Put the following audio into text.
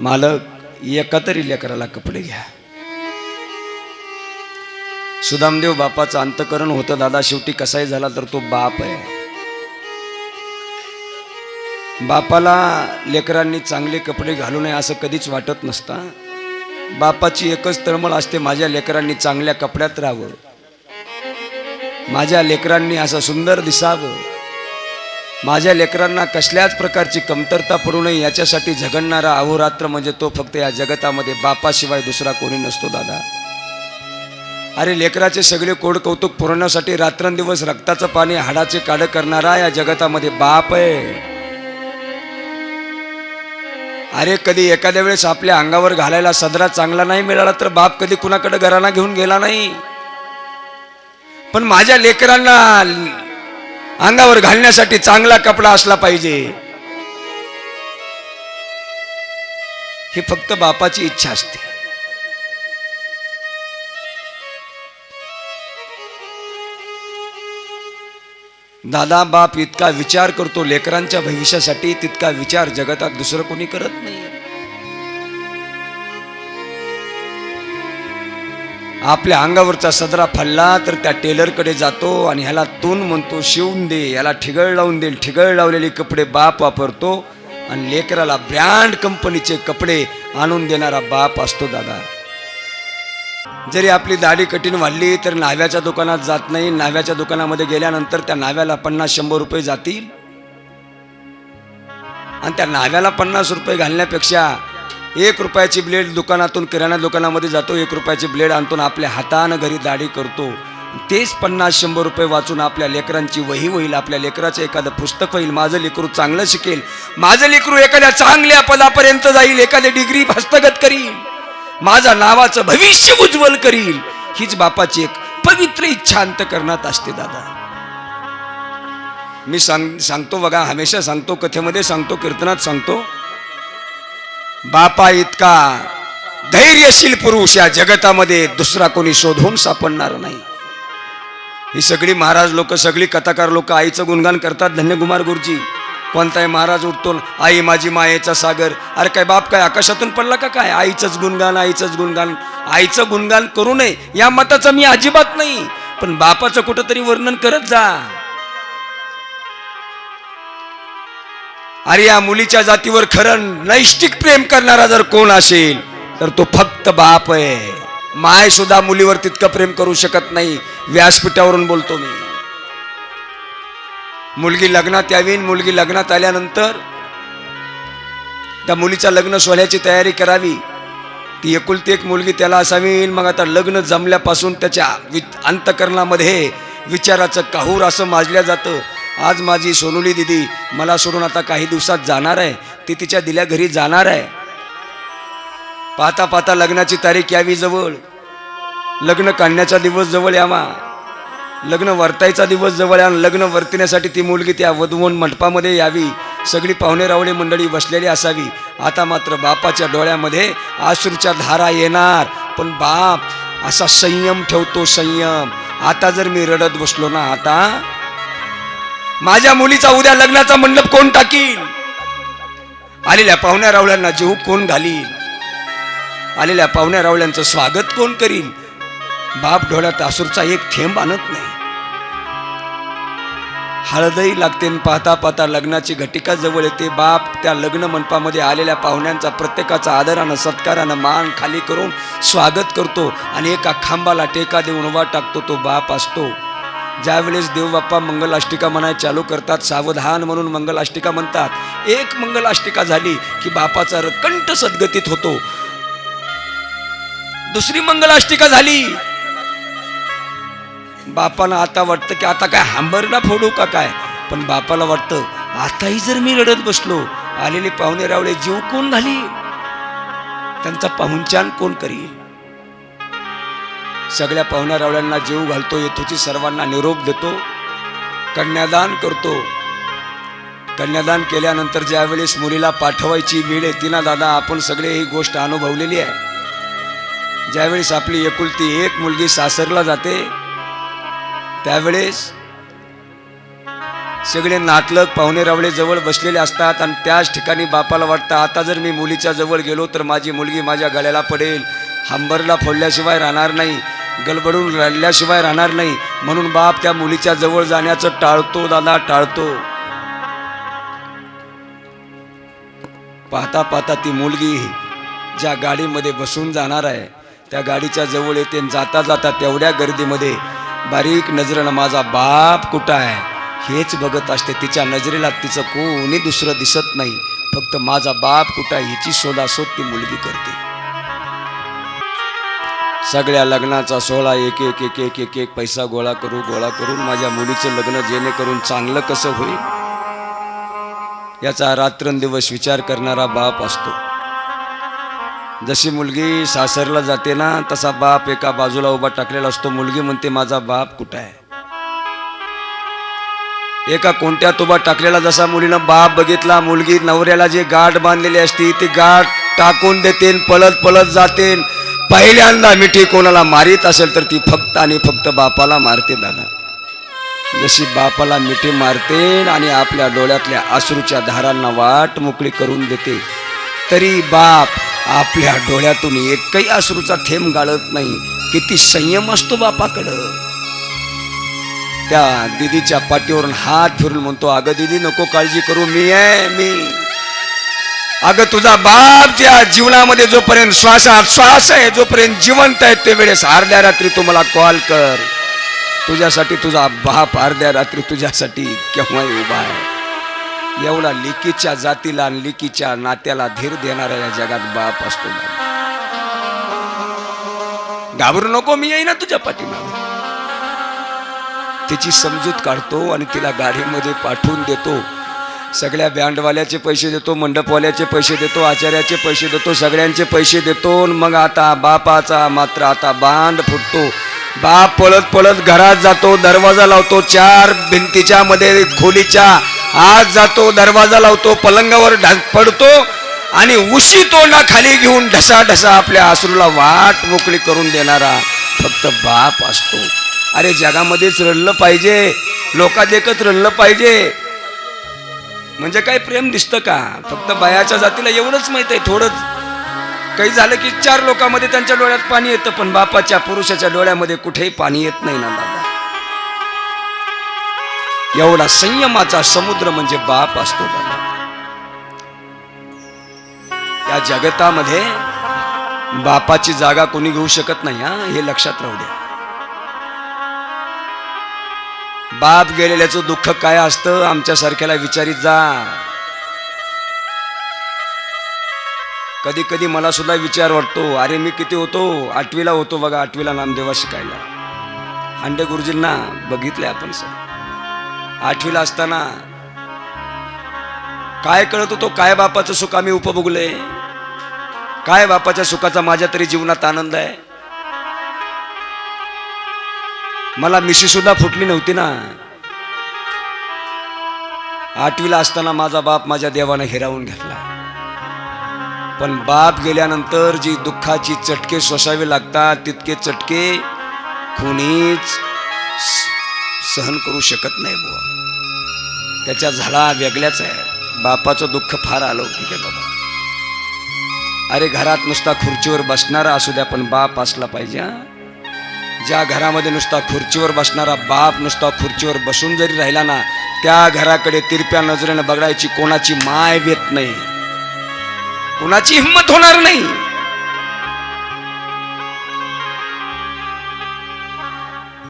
मालक एका तरी लेकराला कपडे घ्या. सुदामदेव बापाचं अंतकरण होतं दादा. शेवटी कसाही झाला तर तो बाप आहे. बापाला लेकरांनी चांगले कपडे घालू नये असं कधीच वाटत नसता. बापाची एकच तळमळ असते माझ्या लेकरांनी चांगल्या कपड्यात राहावं. माझ्या लेकरांनी असं सुंदर दिसावं. माझ्या लेकरांना कसल्याच प्रकारची कमतरता पडू नये याच्यासाठी झगडणारा अहोरात्र म्हणजे तो फक्त या जगतामध्ये बापाशिवाय दुसरा कोणी नसतो दादा. अरे लेकराचे सगळे कोड कौतुक पुरवण्यासाठी रात्रंदिवस रक्ताचं पाणी हाडाचे काढ करणारा या जगतामध्ये बाप आहे. अरे कधी एखाद्या वेळेस आपल्या अंगावर घालायला सदरा चांगला नाही मिळाला तर बाप कधी कुणाकडे घराना घेऊन गेला नाही? पण माझ्या लेकरांना अंगावर घालण्यासाठी चांगला कपडा असला पाहिजे. ही फक्त बापाची इच्छा असते. दादा बाप इतका विचार करतो लेकरांच्या भविष्यासाठी तितका विचार जगतात दुसरं कोणी करत नाही. आपल्या अंगावरचा सदरा फल्ला तर त्या टेलरकडे जातो आणि ह्याला तून म्हणतो शिवून दे. याला ठिगळ लावून देईल. ठिगळ लावलेले कपडे बाप वापरतो आणि लेकराला ब्रँड कंपनीचे कपडे आणून देणारा बाप असतो दादा. जरी आपली दाढी कठीण वाढली तर नाव्याच्या दुकानात जात नाही. नाव्याच्या दुकानामध्ये गेल्यानंतर त्या नाव्याला पन्नास शंभर रुपये जातील. आणि त्या नाव्याला पन्नास रुपये घालण्यापेक्षा एक रुपयाची ब्लेड दुकानातून किराणा दुकानामध्ये जातो एक रुपयाची ब्लेड आणतो आपल्या हातानं घरी दाढी करतो. तेच पन्नास शंभर रुपये वाचून आपल्या लेकरांची वही होईल आपल्या लेकराचं एखादं पुस्तक होईल माझं लेकरू चांगलं शिकेल माझं लेकरू एखाद्या चांगल्या पदापर्यंत जाईल एखादी डिग्री हस्तगत करील माझा नावाचं भविष्य उज्ज्वल करील. हीच बापाची एक पवित्र इच्छा अंतकरणात असते दादा. मी सांग सांगतो बघा हमेशा सांगतो कथेमध्ये सांगतो कीर्तनात सांगतो. बापा इतका धैर्यशील पुरुष या जगतामध्ये दुसरा कोणी शोधून सापडणार नाही. ही सगळी महाराज लोक सगळी कथाकार लोक आईचं गुणगान करतात धन्यकुमार गुरुजी. कोणताही महाराज उठतो आई माझी मायेचा सागर. अरे काय बाप काय आकाशातून पडला का काय? आईचंच गुणगान आईचंच गुणगान. आईचं गुणगान करू नये या मताचं मी अजिबात नाही. पण बापाचं कुठंतरी वर्णन करत जा. अरे या मुलीच्या जातीवर खरं नैष्टिक प्रेम करणारा जर कोण असेल तर तो फक्त बाप आहे. माय सुद्धा मुलीवर तितकं प्रेम करू शकत नाही व्यासपीठावरून बोलतो मी. मुलगी लग्नात यावी मुलगी लग्नात आल्यानंतर त्या मुलीच्या लग्न सोहळ्याची तयारी करावी. ती एकुलती एक मुलगी त्याला असावी मग आता लग्न जमल्यापासून त्याच्या वि अंतकरणामध्ये विचाराचं काहूर असं माजल्या जातं. आज माझी सोनुली दिदी मला सोडून आता काही दिवसात जाणार आहे. ती तिच्या दिल्या घरी जाणार आहे. पाहता पाहता लग्नाची तारीख यावी जवळ. लग्न काढण्याचा दिवस जवळ यावा. लग्न वर्तायचा दिवस जवळ या लग्न वर्तण्यासाठी ती मुलगी त्या वधवून मंडपामध्ये यावी. सगळी पाहुणे रावळे मंडळी बसलेली असावी. आता मात्र बापाच्या डोळ्यामध्ये आश्रूच्या धारा येणार. पण बाप असा संयम ठेवतो संयम. आता जर मी रडत बसलो ना आता माझ्या मुलीचा उद्या लग्नाचा मंडप कोण टाकील? आलेल्या पाहुण्या रावळ्यांना जीव कोण घालील? आलेल्या पाहुण्या रावळ्यांचं स्वागत कोण करील? बाप डोळ्यात आसूरचा एक थेंब आणत नाही. हळदही लागते पाहता पाहता लग्नाची घटिका जवळ येते. बाप त्या लग्न मंडपामध्ये आलेल्या पाहुण्यांचा प्रत्येकाचा आदरानं सत्कारानं मान खाली करून स्वागत करतो आणि एका खांबाला टेका देऊन उभा टाकतो तो बाप असतो. ज्यावेळेस देवबाप्पा मंगलाष्टिका म्हणाय चालू करतात सावधान म्हणून मंगलाष्टिका म्हणतात. एक मंगलाष्टिका झाली की बापाचा रकंठ सद्गतीत होतो. दुसरी मंगलाष्टिका झाली. बापाला आता वाटतं की आता काय हांबरडा फोडू का काय? पण बापाला वाटतं आताही जर मी रडत बसलो आलेले पाहुणे रावळे जीव कोण घाली त्यांचा पाहुणचान कोण करील? सगळ्या पाहुण्यारावळ्यांना जीव घालतो येथूची सर्वांना निरोप देतो कन्यादान करतो. कन्यादान केल्यानंतर ज्यावेळेस मुलीला पाठवायची वेळ येते ना दादा आपण सगळे ही गोष्ट अनुभवलेली आहे. ज्यावेळेस आपली एकुलती एक मुलगी सासरला जाते त्यावेळेस सगळे नातलग पाहुणे रावळे जवळ बसलेले असतात आणि त्याच ठिकाणी बापाला वाटतं आता जर मी मुलीच्या जवळ गेलो तर माझी मुलगी माझ्या गळ्याला पडेल हंबरला फोडल्याशिवाय राहणार नाही. गलबडून रडल्याशिवाय राहणार नाही. म्हणून बाप त्या मुलीच्या जवळ जाण्याचं टाळतो दादा टाळतो. पाहता पाहता ती मुलगी ज्या गाडीमध्ये बसून जाणार आहे त्या गाडीच्या जवळ येते जाता जाता तेवढ्या गर्दीमध्ये बारीक नजरेनं माझा बाप कुठं आहे? हेच बघत असते. तिच्या नजरेला तिचं कोणी दुसरं दिसत नाही. फक्त माझा बाप कुठं आहे ह्याची शोधाशोध ती मुलगी करते. सगळ्या लग्नाचा सोहळा एक एक एक एक एक एक पैसा गोळा करू गोळा करून माझ्या मुलीचं लग्न जेणेकरून चांगलं कसं होईल? याचा रात्रंदिवस विचार करणारा बाप असतो. जशी मुलगी सासरला जाते ना तसा बाप एका बाजूला उभा टाकलेला असतो. मुलगी म्हणते माझा बाप कुठं आहे? एका कोणत्यात उभा टाकलेला जसा मुलीनं बाप बघितला मुलगी नवऱ्याला जे गाठ बांधलेली असती ती गाठ टाकून देते पळत पळत जाते पहिल्यांदा मिठी कोणाला मारीत असेल तर ती फक्त आणि फक्त बापाला मारते दादा जशी बापाला मिठी मारते आणि आपल्या डोळ्यातल्या आसरूच्या धारांना वाट मोकळी करून देते तरी बाप आपल्या डोळ्यातून एकही अश्रूचा थेंब गाळत नाही. किती संयम असतो बापाकडं. त्या दिदीच्या पाठीवरून हात फिरून म्हणतो अगं दिदी नको काळजी करू मी आहे मी. अगं तुझा बाप ज्या जीवनामध्ये जोपर्यंत श्वासात श्वास आहे जोपर्यंत जिवंत आहे ते वेळेस अर्ध्या रात्री तू मला कॉल कर. तुझ्यासाठी तुझा बाप अर्ध्या रात्री तुझ्यासाठी केव्हाही उभा आहे. एवढा लिकीच्या जातीला आणि लिकीच्या नात्याला धीर देणारा या जगात बाप असतो घाबरू नको मी येईना तुझ्या पाठीमागे. तिची समजूत काढतो आणि तिला गाडीमध्ये पाठवून देतो. सगळ्या बँडवाल्याचे पैसे देतो मंडपवाल्याचे पैसे देतो आचार्याचे पैसे देतो सगळ्यांचे पैसे देतो आणि मग आता बापाचा मात्र आता बांध फुटतो. बाप पळत पळत घरात जातो दरवाजा लावतो चार भिंतीच्या मध्ये खोलीच्या आत जातो दरवाजा लावतो पलंगावर ढ पडतो आणि उशी तोंडा खाली घेऊन ढसा ढसा आपल्या आसरूला वाट मोकळी करून देणारा फक्त बाप असतो. अरे जगामध्येच रडलं पाहिजे लोकात एकच रडलं पाहिजे. म्हणजे काय प्रेम दिसतं का? फक्त बायाच्या जातीला एवढंच माहीत आहे थोडंच. काही झालं की चार लोकांमध्ये त्यांच्या डोळ्यात पाणी येतं पण बापाच्या पुरुषाच्या डोळ्यामध्ये कुठेही पाणी येत नाही ना दादा एवढा संयमाचा समुद्र म्हणजे बाप असतो दादा या जगतामध्ये बापाची जागा कोणी घेऊ शकत नाही हा हे लक्षात राहू द्या. बाप गेलेल्याचं दुःख काय असतं आमच्या सारख्याला विचारित जा. कधी कधी मला सुद्धा विचार वाटतो अरे मी किती होतो? आठवीला होतो बघा आठवीला नामदेवा शिकायला. हांडे गुरुजींना बघितले आपण सर. आठवीला असताना काय कळत होतो काय बापाचं सुख आम्ही उपभोगले काय बापाच्या सुखाचा माझ्या तरी जीवनात आनंद आहे? मला मिशी सुद्धा फुटली नव्हती ना. आठवीला असताना माझा बाप माझ्या देवानं हिरावून घेतला. पण बाप गेल्यानंतर जी दुःखाची चटके सोसावे लागतात तितके चटके कोणीच सहन करू शकत नाही बुवा. त्याच्या झाला वेगळ्याच आहे. बापाचं दुःख फार आलं होतं आहे बाबा. अरे घरात नुसता खुर्चीवर बसणारा असू द्या पण बाप असला पाहिजे हा? ज्या घरामध्ये नुसता खुर्चीवर बसणारा बाप नुसता खुर्चीवर बसून जरी राहिला ना त्या घराकडे तिरप्या नजरेनं बघायची कोणाची माय वेत नाही. कोणाची हिंमत होणार नाही.